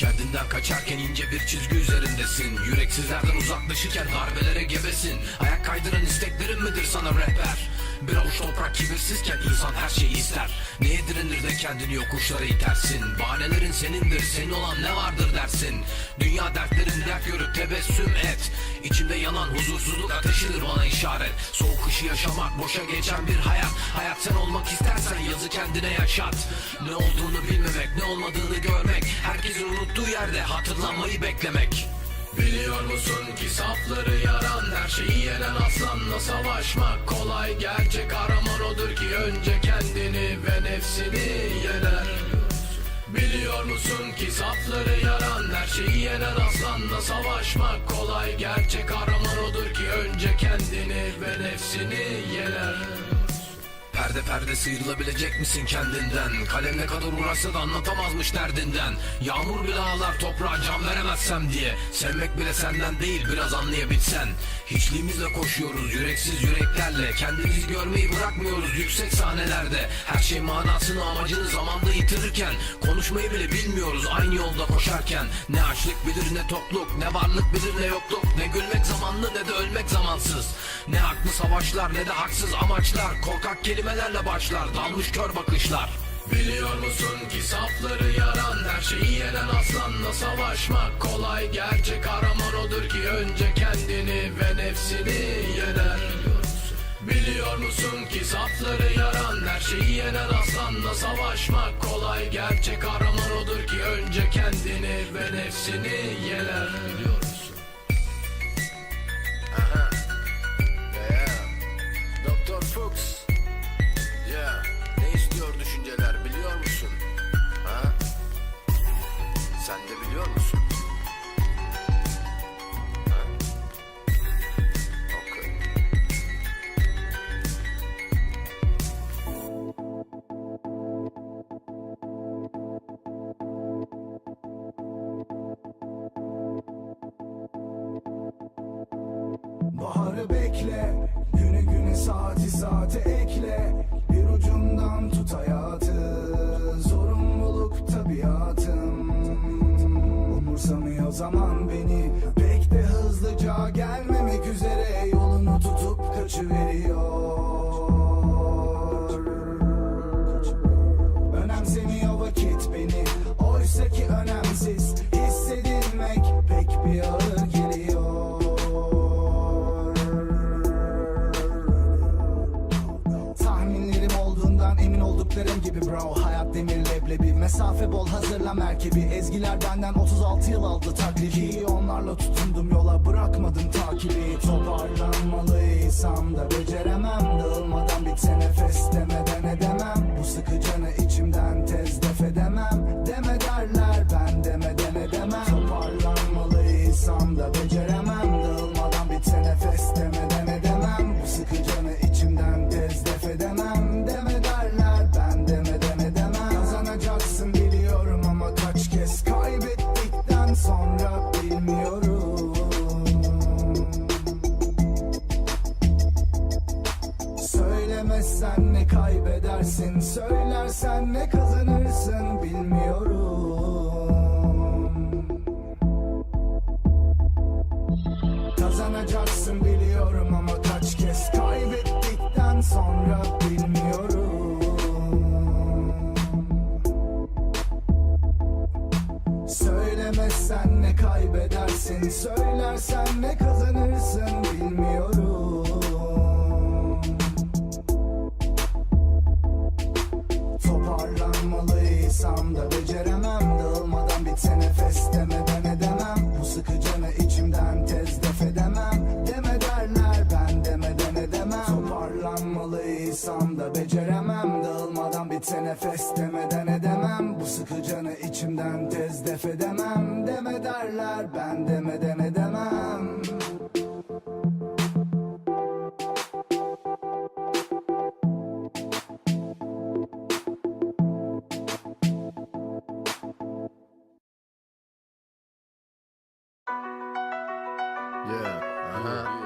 Kendinden kaçarken ince bir çizgi üzerindesin. Yüreksizlerden uzaklaşırken darbelere gebesin. Ayak kaydıran isteklerin midir sana rehber? Bir avuç toprak kibirsizken insan her şeyi ister. Neye direnir de kendini yokuşlara itersin? Bahanelerin senindir senin olan ne vardır dersin? Dünya dertlerin dert görüp tebessüm et. İçimde yanan huzursuzluk ateşidir bana işaret. Soğuk kışı yaşamak boşa geçen bir hayat. Hayat sen olmak istersen yazı kendine yaşat. Ne olduğunu bilmemek ne olmadığını görmek Herkesin unuttuğu yerde hatırlanmayı beklemek. Biliyor musun ki safları yaran Her şeyi yenen aslanla savaşmak kolay. Gerçek araman odur ki önce kendini ve nefsini yener. Biliyor musun ki safları yaran Her şeyi yenen aslanla savaşmak kolay. Gerçek araman odur ki önce kendini ve nefsini Perde perde sıyrılabilecek misin kendinden? Kalem ne kadar uğraşsa da anlatamazmış derdinden. Yağmur bile ağlar toprağa can veremezsem diye. Sevmek bile senden değil biraz anlayabilsen. Hiçliğimizle koşuyoruz yüreksiz yüreklerle. Kendimizi görmeyi bırakmıyoruz yüksek sahnelerde. Her şey manasını amacını zamanda yitirirken Konuşmayı bile bilmiyoruz aynı yolda koşarken. Ne açlık bilir ne tokluk Ne varlık bilir ne yokluk. Ne gülmek zamanlı ne de ölmek zamansız. Ne haklı savaşlar ne de haksız amaçlar. Korkak kelimelerle başlar dalmış kör bakışlar? Biliyor musun ki safları yaran Her şeyi yenen aslanla savaşmak kolay. Gerçek araman odur ki önce kendini ve nefsini yener. Biliyor musun ki safları yaran Her şeyi yenen aslanla savaşmak kolay. Gerçek araman odur ki önce kendini ve nefsini yener. Biliyor Sen de biliyor musun? Baharı bekle, zaman beni, pek de hızlıca gelmemek üzere Yolunu tutup kaçıveriyor olduklarım gibi bro. Hayat demir leblebi. Mesafe bol hazırla merkebi. Ezgiler benden 36 yıl aldı taklifi. Onlarla tutundum yola bırakmadım takibi. Toparlanmalıysam da beceremem. Dağılmadan bitse nefes demeden Söylemezsen ne kaybedersin Söylersen ne kazanırsın bilmiyorum. Kazanacaksın biliyorum ama kaç kez kaybettikten sonra bilmiyorum. Söylemezsen ne kaybedersin Söylersen ne kazanırsın beceremem Dağılmadan bitse nefes demeden edemem Bu sıkı canı içimden tez def edemem Deme derler ben demeden edemem Yeah. Aha.